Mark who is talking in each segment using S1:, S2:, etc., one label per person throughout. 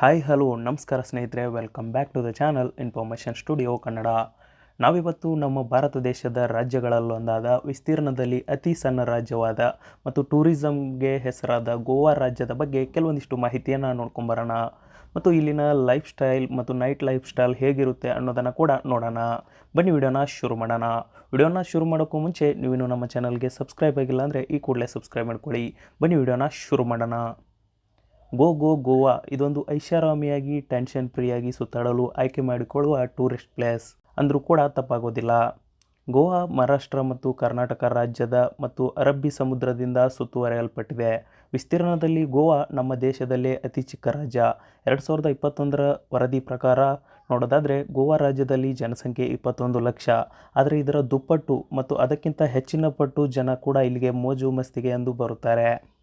S1: Hi hello ನಮಸ್ಕಾರ ಸ್ನೇಹಿತರೆ welcome back to the channel information studio Kannada ನಾವಿವತ್ತು ನಮ್ಮ ಭಾರತ ದೇಶದ ರಾಜ್ಯಗಳಲ್ಲೊಂದಾದ ವಿಸ್ತೀರ್ಣದಲ್ಲಿ ಅತಿ ಸಣ್ಣ ರಾಜ್ಯವಾದ ಮತ್ತು ಟೂರಿಸಮ್ಗೆ ಹೆಸರಾದ ಗೋವಾ ರಾಜ್ಯದ ಬಗ್ಗೆ ಕೆಲವೊಂದಿಷ್ಟು ಮಾಹಿತಿಯನ್ನು ನೋಡ್ಕೊಂಬರೋಣ. ಮತ್ತು ಇಲ್ಲಿನ ಲೈಫ್ ಸ್ಟೈಲ್ ಮತ್ತು ನೈಟ್ ಲೈಫ್ ಸ್ಟೈಲ್ ಹೇಗಿರುತ್ತೆ ಅನ್ನೋದನ್ನು ಕೂಡ ನೋಡೋಣ. ಬನ್ನಿ ವಿಡಿಯೋನ ಶುರು ಮಾಡೋಣ. ವಿಡಿಯೋನ ಶುರು ಮಾಡೋಕ್ಕೂ ಮುಂಚೆ ನೀವಿನ್ನು ನಮ್ಮ ಚಾನಲ್ಗೆ ಸಬ್ಸ್ಕ್ರೈಬ್ ಆಗಿಲ್ಲ ಅಂದರೆ ಈ ಕೂಡಲೇ ಸಬ್ಸ್ಕ್ರೈಬ್ ಮಾಡ್ಕೊಳ್ಳಿ. ಬನ್ನಿ ವಿಡಿಯೋನ ಶುರು ಮಾಡೋಣ. ಗೋ ಗೋ, ಗೋವಾ. ಇದೊಂದು ಐಷಾರಾಮಿಯಾಗಿ ಟೆನ್ಷನ್ ಫ್ರೀಯಾಗಿ ಸುತ್ತಾಡಲು ಆಯ್ಕೆ ಮಾಡಿಕೊಳ್ಳುವ ಟೂರಿಸ್ಟ್ ಪ್ಲೇಸ್ ಅಂದರೂ ಕೂಡ ತಪ್ಪಾಗೋದಿಲ್ಲ. ಗೋವಾ, ಮಹಾರಾಷ್ಟ್ರ ಮತ್ತು ಕರ್ನಾಟಕ ರಾಜ್ಯದ ಮತ್ತು ಅರಬ್ಬಿ ಸಮುದ್ರದಿಂದ ಸುತ್ತುವರೆಯಲ್ಪಟ್ಟಿದೆ. ವಿಸ್ತೀರ್ಣದಲ್ಲಿ ಗೋವಾ ನಮ್ಮ ದೇಶದಲ್ಲೇ ಅತಿ ಚಿಕ್ಕ ರಾಜ್ಯ. ಎರಡು ಸಾವಿರದ ಇಪ್ಪತ್ತೊಂದರ ವರದಿ ಪ್ರಕಾರ ನೋಡೋದಾದರೆ, ಗೋವಾ ರಾಜ್ಯದಲ್ಲಿ ಜನಸಂಖ್ಯೆ ಇಪ್ಪತ್ತೊಂದು ಲಕ್ಷ. ಆದರೆ ಇದರ ದುಪ್ಪಟ್ಟು ಮತ್ತು ಅದಕ್ಕಿಂತ ಹೆಚ್ಚಿನ ಪಟ್ಟು ಜನ ಕೂಡ ಇಲ್ಲಿಗೆ ಮೋಜು ಮಸ್ತಿಗೆ ಎಂದು ಬರುತ್ತಾರೆ.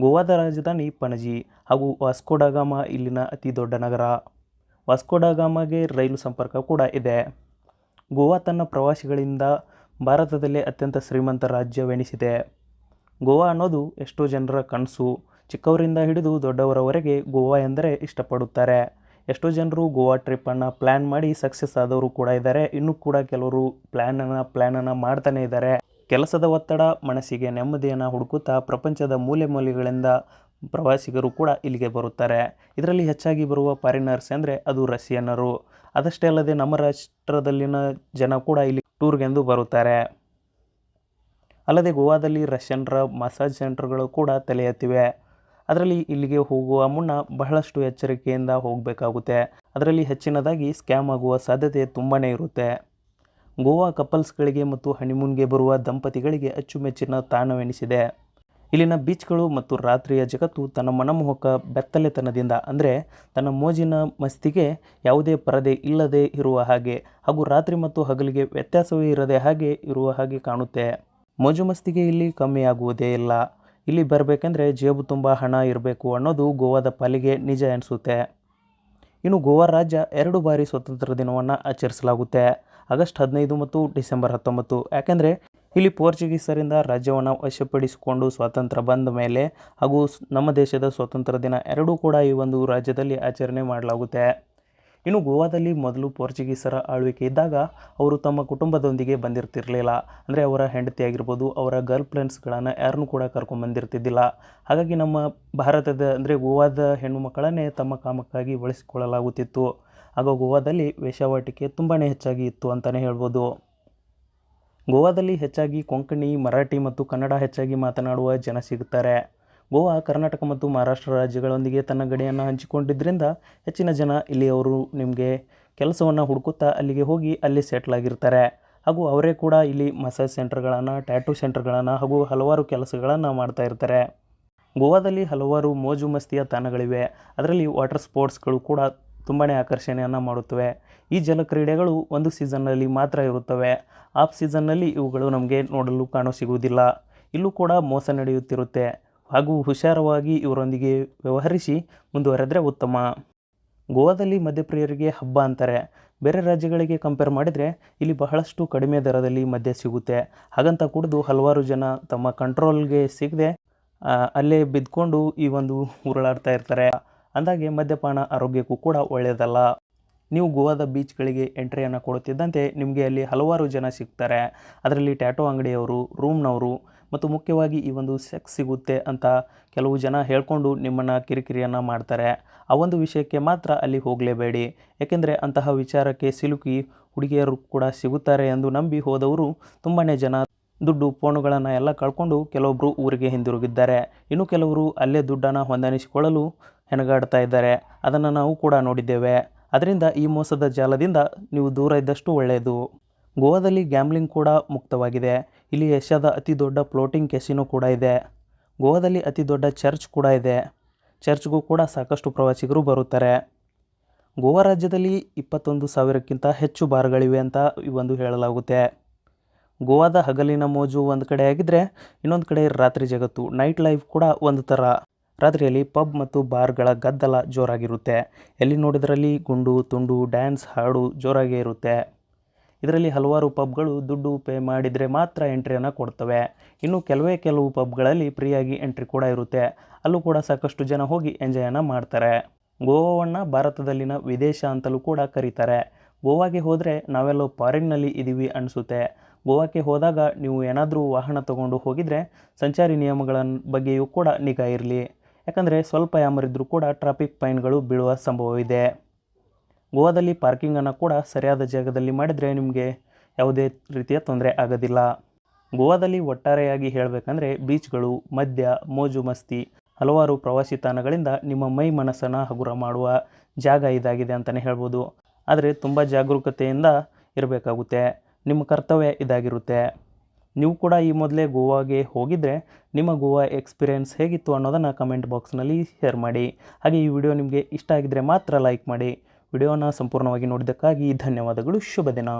S1: ಗೋವಾದ ರಾಜಧಾನಿ ಪಣಜಿ ಹಾಗೂ ವಾಸ್ಕೋಡಗಾಮ ಇಲ್ಲಿನ ಅತಿ ದೊಡ್ಡ ನಗರ. ವಾಸ್ಕೋಡಗಾಮಗೆ ರೈಲು ಸಂಪರ್ಕ ಕೂಡ ಇದೆ. ಗೋವಾ ತನ್ನ ಪ್ರವಾಸಿಗಳಿಂದ ಭಾರತದಲ್ಲೇ ಅತ್ಯಂತ ಶ್ರೀಮಂತ ರಾಜ್ಯವೆನಿಸಿದೆ. ಗೋವಾ ಅನ್ನೋದು ಎಷ್ಟೋ ಜನರ ಕನಸು. ಚಿಕ್ಕವರಿಂದ ಹಿಡಿದು ದೊಡ್ಡವರವರೆಗೆ ಗೋವಾ ಎಂದರೆ ಇಷ್ಟಪಡುತ್ತಾರೆ. ಎಷ್ಟೋ ಜನರು ಗೋವಾ ಟ್ರಿಪ್ಪನ್ನು ಪ್ಲ್ಯಾನ್ ಮಾಡಿ ಸಕ್ಸಸ್ ಆದವರು ಕೂಡ ಇದ್ದಾರೆ. ಇನ್ನೂ ಕೂಡ ಕೆಲವರು ಪ್ಲ್ಯಾನನ್ನು ಪ್ಲ್ಯಾನನ್ನು ಮಾಡ್ತಾನೇ ಇದ್ದಾರೆ. ಕೆಲಸದ ಒತ್ತಡ, ಮನಸ್ಸಿಗೆ ನೆಮ್ಮದಿಯನ್ನು ಹುಡುಕುತ್ತಾ ಪ್ರಪಂಚದ ಮೂಲೆ ಮೂಲೆಗಳಿಂದ ಪ್ರವಾಸಿಗರು ಕೂಡ ಇಲ್ಲಿಗೆ ಬರುತ್ತಾರೆ. ಇದರಲ್ಲಿ ಹೆಚ್ಚಾಗಿ ಬರುವ ಫಾರಿನರ್ಸ್ ಅಂದರೆ ಅದು ರಷ್ಯನ್ನರು. ಅದಷ್ಟೇ ಅಲ್ಲದೆ ನಮ್ಮ ರಾಷ್ಟ್ರದಲ್ಲಿನ ಜನ ಕೂಡ ಇಲ್ಲಿ ಟೂರ್ಗೆಂದು ಬರುತ್ತಾರೆ. ಅಲ್ಲದೆ ಗೋವಾದಲ್ಲಿ ರಷ್ಯನ್ರ ಮಸಾಜ್ ಸೆಂಟರ್ಗಳು ಕೂಡ ತಲೆ ಎತ್ತಿವೆ ಅದರಲ್ಲಿ ಇಲ್ಲಿಗೆ ಹೋಗುವ ಮುನ್ನ ಬಹಳಷ್ಟು ಎಚ್ಚರಿಕೆಯಿಂದ ಹೋಗಬೇಕಾಗುತ್ತೆ. ಅದರಲ್ಲಿ ಹೆಚ್ಚಿನದಾಗಿ ಸ್ಕ್ಯಾಮ್ ಆಗುವ ಸಾಧ್ಯತೆ ತುಂಬಾ ಇರುತ್ತೆ. ಗೋವಾ ಕಪಲ್ಸ್ಗಳಿಗೆ ಮತ್ತು ಹನಿಮೂನ್ಗೆ ಬರುವ ದಂಪತಿಗಳಿಗೆ ಅಚ್ಚುಮೆಚ್ಚಿನ ತಾಣವೆನಿಸಿದೆ. ಇಲ್ಲಿನ ಬೀಚ್ಗಳು ಮತ್ತು ರಾತ್ರಿಯ ಜಗತ್ತು ತನ್ನ ಮನಮೋಹಕ ಬೆತ್ತಲೆತನದಿಂದ ಅಂದರೆ ತನ್ನ ಮೋಜಿನ ಮಸ್ತಿಗೆ ಯಾವುದೇ ಪರದೆ ಇಲ್ಲದೆ ಇರುವ ಹಾಗೆ ಹಾಗೂ ರಾತ್ರಿ ಮತ್ತು ಹಗಲಿಗೆ ವ್ಯತ್ಯಾಸವೇ ಇರದೆ ಹಾಗೆ ಇರುವ ಹಾಗೆ ಕಾಣುತ್ತೆ. ಮೋಜು ಮಸ್ತಿಗೆ ಇಲ್ಲಿ ಕಮ್ಮಿಯಾಗುವುದೇ ಇಲ್ಲ. ಇಲ್ಲಿ ಬರಬೇಕೆಂದರೆ ಜೇಬು ತುಂಬ ಹಣ ಇರಬೇಕು ಅನ್ನೋದು ಗೋವಾದ ಪಾಲಿಗೆ ನಿಜ ಅನಿಸುತ್ತೆ. ಇನ್ನು ಗೋವಾ ರಾಜ್ಯ ಎರಡು ಬಾರಿ ಸ್ವತಂತ್ರ ದಿನವನ್ನು ಆಚರಿಸಲಾಗುತ್ತೆ. ಆಗಸ್ಟ್ ಹದಿನೈದು ಮತ್ತು ಡಿಸೆಂಬರ್ ಹತ್ತೊಂಬತ್ತು. ಯಾಕೆಂದರೆ ಇಲ್ಲಿ ಪೋರ್ಚುಗೀಸರಿಂದ ರಾಜ್ಯವನ್ನು ವಶಪಡಿಸಿಕೊಂಡು ಸ್ವಾತಂತ್ರ್ಯ ಬಂದ ಮೇಲೆ ಹಾಗೂ ನಮ್ಮ ದೇಶದ ಸ್ವಾತಂತ್ರ್ಯ ದಿನ ಎರಡೂ ಕೂಡ ಈ ಒಂದು ರಾಜ್ಯದಲ್ಲಿ ಆಚರಣೆ ಮಾಡಲಾಗುತ್ತೆ. ಇನ್ನು ಗೋವಾದಲ್ಲಿ ಮೊದಲು ಪೋರ್ಚುಗೀಸರ ಆಳ್ವಿಕೆ ಇದ್ದಾಗ ಅವರು ತಮ್ಮ ಕುಟುಂಬದೊಂದಿಗೆ ಬಂದಿರ್ತಿರಲಿಲ್ಲ. ಅಂದರೆ ಅವರ ಹೆಂಡತಿ ಆಗಿರ್ಬೋದು, ಅವರ ಗರ್ಲ್ ಫ್ರೆಂಡ್ಸ್ಗಳನ್ನು ಯಾರನ್ನೂ ಕೂಡ ಕರ್ಕೊಂಬಂದಿರ್ತಿದ್ದಿಲ್ಲ ಹಾಗಾಗಿ ನಮ್ಮ ಭಾರತದ, ಅಂದರೆ ಗೋವಾದ ಹೆಣ್ಣು ಮಕ್ಕಳನ್ನೇ ತಮ್ಮ ಕಾಮಕ್ಕಾಗಿ ಬಳಸಿಕೊಳ್ಳಲಾಗುತ್ತಿತ್ತು. ಆಗ ಗೋವಾದಲ್ಲಿ ವೇಶ್ಯಾವಾಟಿಕೆ ತುಂಬಾ ಹೆಚ್ಚಾಗಿ ಇತ್ತು ಅಂತಲೇ ಹೇಳ್ಬೋದು. ಗೋವಾದಲ್ಲಿ ಹೆಚ್ಚಾಗಿ ಕೊಂಕಣಿ, ಮರಾಠಿ ಮತ್ತು ಕನ್ನಡ ಹೆಚ್ಚಾಗಿ ಮಾತನಾಡುವ ಜನ ಸಿಗುತ್ತಾರೆ. ಗೋವಾ, ಕರ್ನಾಟಕ ಮತ್ತು ಮಹಾರಾಷ್ಟ್ರ ರಾಜ್ಯಗಳೊಂದಿಗೆ ತನ್ನ ಗಡಿಯನ್ನು ಹಂಚಿಕೊಂಡಿದ್ದರಿಂದ ಹೆಚ್ಚಿನ ಜನ ಇಲ್ಲಿ ಅವರು ನಿಮಗೆ ಕೆಲಸವನ್ನು ಹುಡುಕುತ್ತಾ ಅಲ್ಲಿಗೆ ಹೋಗಿ ಅಲ್ಲಿ ಸೆಟ್ಲ್ ಆಗಿರ್ತಾರೆ. ಹಾಗೂ ಅವರೇ ಕೂಡ ಇಲ್ಲಿ ಮಸಾಜ್ ಸೆಂಟರ್ಗಳನ್ನು ಟ್ಯಾಟೂ ಸೆಂಟರ್ಗಳನ್ನು ಹಾಗೂ ಹಲವಾರು ಕೆಲಸಗಳನ್ನು ಮಾಡ್ತಾ ಇರ್ತಾರೆ. ಗೋವಾದಲ್ಲಿ ಹಲವಾರು ಮೋಜು ಮಸ್ತಿಯ ತಾಣಗಳಿವೆ. ಅದರಲ್ಲಿ ವಾಟರ್ ಸ್ಪೋರ್ಟ್ಸ್ಗಳು ಕೂಡ ತುಂಬಾ ಆಕರ್ಷಣೆಯನ್ನು ಮಾಡುತ್ತವೆ. ಈ ಜಲಕ್ರೀಡೆಗಳು ಒಂದು ಸೀಸನ್ನಲ್ಲಿ ಮಾತ್ರ ಇರುತ್ತವೆ. ಆಫ್ ಸೀಸನ್ನಲ್ಲಿ ಇವುಗಳು ನಮಗೆ ನೋಡಲು ಕಾಣೋ ಸಿಗುವುದಿಲ್ಲ. ಇಲ್ಲೂ ಕೂಡ ಮೋಸ ನಡೆಯುತ್ತಿರುತ್ತೆ. ಹಾಗೂ ಹುಷಾರವಾಗಿ ಇವರೊಂದಿಗೆ ವ್ಯವಹರಿಸಿ ಮುಂದುವರೆದರೆ ಉತ್ತಮ. ಗೋವಾದಲ್ಲಿ ಮದ್ಯಪ್ರಿಯರಿಗೆ ಹಬ್ಬ ಅಂತಾರೆ. ಬೇರೆ ರಾಜ್ಯಗಳಿಗೆ ಕಂಪೇರ್ ಮಾಡಿದರೆ ಇಲ್ಲಿ ಬಹಳಷ್ಟು ಕಡಿಮೆ ದರದಲ್ಲಿ ಮದ್ಯ ಸಿಗುತ್ತೆ. ಹಾಗಂತ ಕುಡಿದು ಹಲವಾರು ಜನ ತಮ್ಮ ಕಂಟ್ರೋಲ್ಗೆ ಸಿಗದೆ ಅಲ್ಲೇ ಬಿದ್ದುಕೊಂಡು ಈ ಒಂದು ಉರುಳಾಡ್ತಾ ಇರ್ತಾರೆ. ಅಂದಾಗೆ ಮದ್ಯಪಾನ ಆರೋಗ್ಯಕ್ಕೂ ಕೂಡ ಒಳ್ಳೆಯದಲ್ಲ. ನೀವು ಗೋವಾದ ಬೀಚ್ಗಳಿಗೆ ಎಂಟ್ರಿಯನ್ನು ಕೊಡುತ್ತಿದ್ದಂತೆ ನಿಮಗೆ ಅಲ್ಲಿ ಹಲವಾರು ಜನ ಸಿಗ್ತಾರೆ. ಅದರಲ್ಲಿ ಟ್ಯಾಟೋ ಅಂಗಡಿಯವರು, ರೂಮ್ನವರು ಮತ್ತು ಮುಖ್ಯವಾಗಿ ಈ ಒಂದು ಸೆಕ್ಸ್ ಸಿಗುತ್ತೆ ಅಂತ ಕೆಲವು ಜನ ಹೇಳ್ಕೊಂಡು ನಿಮ್ಮನ್ನು ಕಿರಿಕಿರಿಯನ್ನು ಮಾಡ್ತಾರೆ. ಆ ಒಂದು ವಿಷಯಕ್ಕೆ ಮಾತ್ರ ಅಲ್ಲಿ ಹೋಗಲೇಬೇಡಿ. ಏಕೆಂದರೆ ಅಂತಹ ವಿಚಾರಕ್ಕೆ ಸಿಲುಕಿ ಹುಡುಗಿಯರು ಕೂಡ ಸಿಗುತ್ತಾರೆ ಎಂದು ನಂಬಿ ಹೋದವರು ತುಂಬಾ ಜನ. ದುಡ್ಡು, ಫೋನುಗಳನ್ನು ಎಲ್ಲ ಕಳ್ಕೊಂಡು ಕೆಲವೊಬ್ಬರು ಊರಿಗೆ ಹಿಂದಿರುಗಿದ್ದಾರೆ. ಇನ್ನು ಕೆಲವರು ಅಲ್ಲೇ ದುಡ್ಡನ್ನು ಹೊಂದಾಣಿಸಿಕೊಳ್ಳಲು ಹೆಣಗಾಡ್ತಾ ಇದ್ದಾರೆ. ಅದನ್ನು ನಾವು ಕೂಡ ನೋಡಿದ್ದೇವೆ. ಅದರಿಂದ ಈ ಮೋಸದ ಜಾಲದಿಂದ ನೀವು ದೂರ ಇದ್ದಷ್ಟು ಒಳ್ಳೆಯದು ಗೋವಾದಲ್ಲಿ ಗ್ಯಾಮ್ಲಿಂಗ್ ಕೂಡ ಮುಕ್ತವಾಗಿದೆ. ಇಲ್ಲಿ ಏಷ್ಯಾದ ಅತಿ ದೊಡ್ಡ ಫ್ಲೋಟಿಂಗ್ ಕೆಸಿನೋ ಕೂಡ ಇದೆ. ಗೋವಾದಲ್ಲಿ ಅತಿ ದೊಡ್ಡ ಚರ್ಚ್ ಕೂಡ ಇದೆ. ಚರ್ಚ್ಗೂ ಕೂಡ ಸಾಕಷ್ಟು ಪ್ರವಾಸಿಗರು ಬರುತ್ತಾರೆ. ಗೋವಾ ರಾಜ್ಯದಲ್ಲಿ ಇಪ್ಪತ್ತೊಂದು ಸಾವಿರಕ್ಕಿಂತ ಹೆಚ್ಚು ಬಾರ್ಗಳಿವೆ ಅಂತ ಇವೊಂದು ಹೇಳಲಾಗುತ್ತೆ. ಗೋವಾದ ಹಗಲಿನ ಮೋಜು ಒಂದು ಕಡೆ ಆಗಿದ್ದರೆ ಇನ್ನೊಂದು ಕಡೆ ರಾತ್ರಿ ಜಗತ್ತು, ನೈಟ್ ಲೈಫ್ ಕೂಡ ಒಂದು ಥರ ರಾತ್ರಿಯಲ್ಲಿ ಪಬ್ ಮತ್ತು ಬಾರ್ಗಳ ಗದ್ದಲ ಜೋರಾಗಿರುತ್ತೆ. ಎಲ್ಲಿ ನೋಡಿದ್ರಲ್ಲಿ ಗುಂಡು, ತುಂಡು, ಡ್ಯಾನ್ಸ್, ಹಾಡು ಜೋರಾಗೇ ಇರುತ್ತೆ. ಇದರಲ್ಲಿ ಹಲವಾರು ಪಬ್ಗಳು ದುಡ್ಡು ಪೇ ಮಾಡಿದರೆ ಮಾತ್ರ ಎಂಟ್ರಿಯನ್ನು ಕೊಡ್ತವೆ. ಇನ್ನು ಕೆಲವೇ ಕೆಲವು ಪಬ್ಗಳಲ್ಲಿ ಫ್ರೀಯಾಗಿ ಎಂಟ್ರಿ ಕೂಡ ಇರುತ್ತೆ. ಅಲ್ಲೂ ಕೂಡ ಸಾಕಷ್ಟು ಜನ ಹೋಗಿ ಎಂಜಾಯನ್ನು ಮಾಡ್ತಾರೆ. ಗೋವಾವನ್ನು ಭಾರತದಲ್ಲಿನ ವಿದೇಶ ಅಂತಲೂ ಕೂಡ ಕರೀತಾರೆ. ಗೋವಾಗೆ ಹೋದರೆ ನಾವೆಲ್ಲೋ ಫಾರಿನ್ನಲ್ಲಿ ಇದ್ದೀವಿ ಅನಿಸುತ್ತೆ. ಗೋವಾಕ್ಕೆ ಹೋದಾಗ ನೀವು ಏನಾದರೂ ವಾಹನ ತಗೊಂಡು ಹೋಗಿದರೆ ಸಂಚಾರಿ ನಿಯಮಗಳ ಬಗ್ಗೆಯೂ ಕೂಡ ನಿಗಾ ಇರಲಿ. ಯಾಕಂದರೆ ಸ್ವಲ್ಪ ಯಾಮರಿದ್ದರೂ ಕೂಡ ಟ್ರಾಫಿಕ್ ಫೈನ್ಗಳು ಬೀಳುವ ಸಂಭವವಿದೆ. ಗೋವಾದಲ್ಲಿ ಪಾರ್ಕಿಂಗನ್ನು ಕೂಡ ಸರಿಯಾದ ಜಾಗದಲ್ಲಿ ಮಾಡಿದರೆ ನಿಮಗೆ ಯಾವುದೇ ರೀತಿಯ ತೊಂದರೆ ಆಗೋದಿಲ್ಲ. ಗೋವಾದಲ್ಲಿ ಒಟ್ಟಾರೆಯಾಗಿ ಹೇಳಬೇಕಂದ್ರೆ ಬೀಚ್ಗಳು ಮದ್ಯ, ಮೋಜು ಮಸ್ತಿ, ಹಲವಾರು ಪ್ರವಾಸಿ ತಾಣಗಳಿಂದ ನಿಮ್ಮ ಮೈ ಮನಸ್ಸನ್ನು ಹಗುರ ಮಾಡುವ ಜಾಗ ಇದಾಗಿದೆ ಅಂತಲೇ ಹೇಳ್ಬೋದು. ಆದರೆ ತುಂಬ ಜಾಗರೂಕತೆಯಿಂದ ಇರಬೇಕಾಗುತ್ತೆ. ನಿಮ್ಮ ಕರ್ತವ್ಯ ಇದಾಗಿರುತ್ತೆ. ನೀವು ಕೂಡ ಈ ಮೊದಲೇ ಗೋವಾಗೆ ಹೋಗಿದ್ದರೆ ನಿಮ್ಮ ಗೋವಾ ಎಕ್ಸ್ಪೀರಿಯೆನ್ಸ್ ಹೇಗಿತ್ತು ಅನ್ನೋದನ್ನು ಕಮೆಂಟ್ ಬಾಕ್ಸ್ನಲ್ಲಿ ಶೇರ್ ಮಾಡಿ. ಹಾಗೆ ಈ ವಿಡಿಯೋ ನಿಮಗೆ ಇಷ್ಟ ಆಗಿದ್ದರೆ ಮಾತ್ರ ಲೈಕ್ ಮಾಡಿ. ವಿಡಿಯೋನ ಸಂಪೂರ್ಣವಾಗಿ ನೋಡಿದ್ದಕ್ಕಾಗಿ ಧನ್ಯವಾದಗಳು. ಶುಭ ದಿನ.